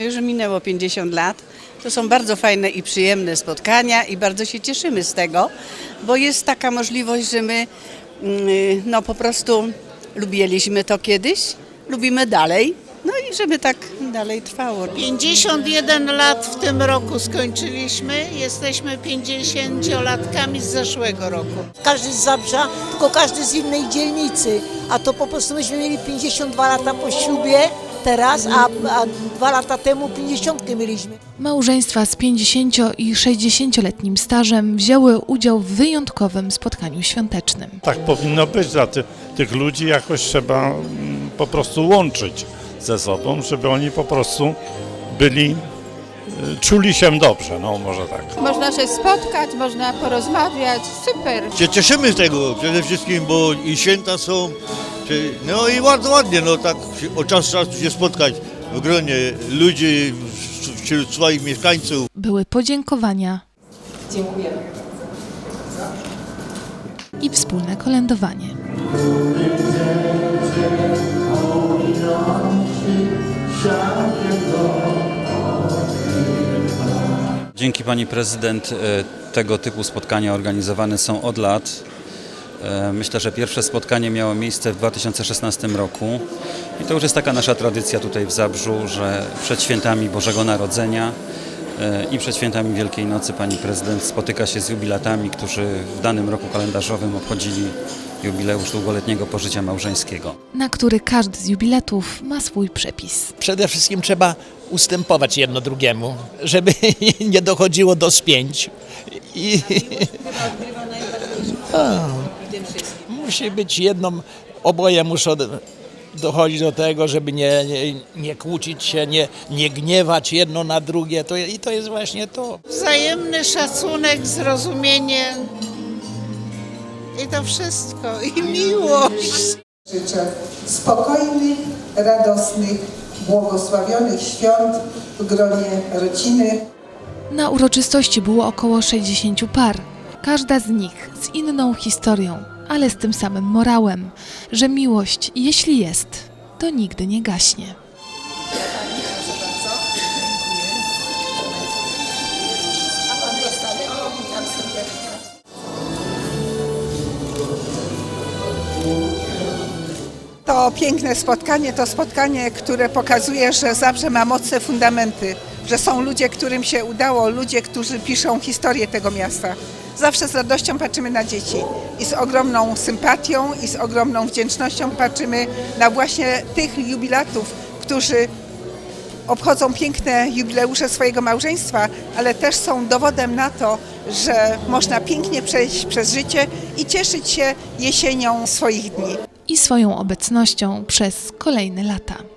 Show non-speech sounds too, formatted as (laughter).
Już minęło 50 lat. To są bardzo fajne i przyjemne spotkania i bardzo się cieszymy z tego, bo jest taka możliwość, że my mm, no po prostu lubiliśmy to kiedyś, lubimy dalej, no i żeby tak dalej trwało. 51 lat w tym roku skończyliśmy. Jesteśmy 50-latkami z zeszłego roku. Każdy z Zabrza, tylko każdy z innej dzielnicy. A to po prostu myśmy mieli 52 lata po ślubie teraz, a, a dwa lata temu 50 mieliśmy. Małżeństwa z 50 i 60-letnim stażem wzięły udział w wyjątkowym spotkaniu świątecznym. Tak powinno być dla ty, tych ludzi, jakoś trzeba mm, po prostu łączyć ze sobą, żeby oni po prostu byli, czuli się dobrze, no może tak. Można się spotkać, można porozmawiać, super. się cieszymy z tego przede wszystkim, bo i święta są, czy- no i bardzo ładnie, no tak się- od czasu do czasu się spotkać w gronie ludzi, w- wśród swoich mieszkańców. Były podziękowania. I wspólne kolędowanie. Dzięki pani prezydent e, tego typu spotkania organizowane są od lat. E, Myślę, że pierwsze spotkanie miało miejsce w 2016 roku i to już jest taka nasza tradycja tutaj w Zabrzu, że przed świętami Bożego Narodzenia e, i przed świętami Wielkiej Nocy pani prezydent spotyka się z jubilatami, którzy w danym roku kalendarzowym obchodzili jubileusz długoletniego pożycia małżeńskiego. na który każdy z jubilatów ma swój przepis. przede wszystkim trzeba ustępować jedno drugiemu, żeby (laughs) nie dochodziło do spięć. I, (laughs) A, musi być jedną, oboje muszą do- dochodzić do tego, żeby nie, nie, nie kłócić się, nie, nie gniewać jedno na drugie. To, I to jest właśnie to. Wzajemny szacunek, zrozumienie i to wszystko. I miłość. Życzę spokojnych, radosnych, błogosławionych świąt w gronie rodziny. Na uroczystości było około 60 par. Każda z nich z inną historią, ale z tym samym morałem, że miłość, jeśli jest, to nigdy nie gaśnie. To piękne spotkanie, to spotkanie, które pokazuje, że zawsze ma mocne fundamenty, że są ludzie, którym się udało, ludzie, którzy piszą historię tego miasta. Zawsze z radością patrzymy na dzieci i z ogromną sympatią i z ogromną wdzięcznością patrzymy na właśnie tych jubilatów, którzy obchodzą piękne jubileusze swojego małżeństwa, ale też są dowodem na to, że można pięknie przejść przez życie i cieszyć się jesienią swoich dni. I swoją obecnością przez kolejne lata.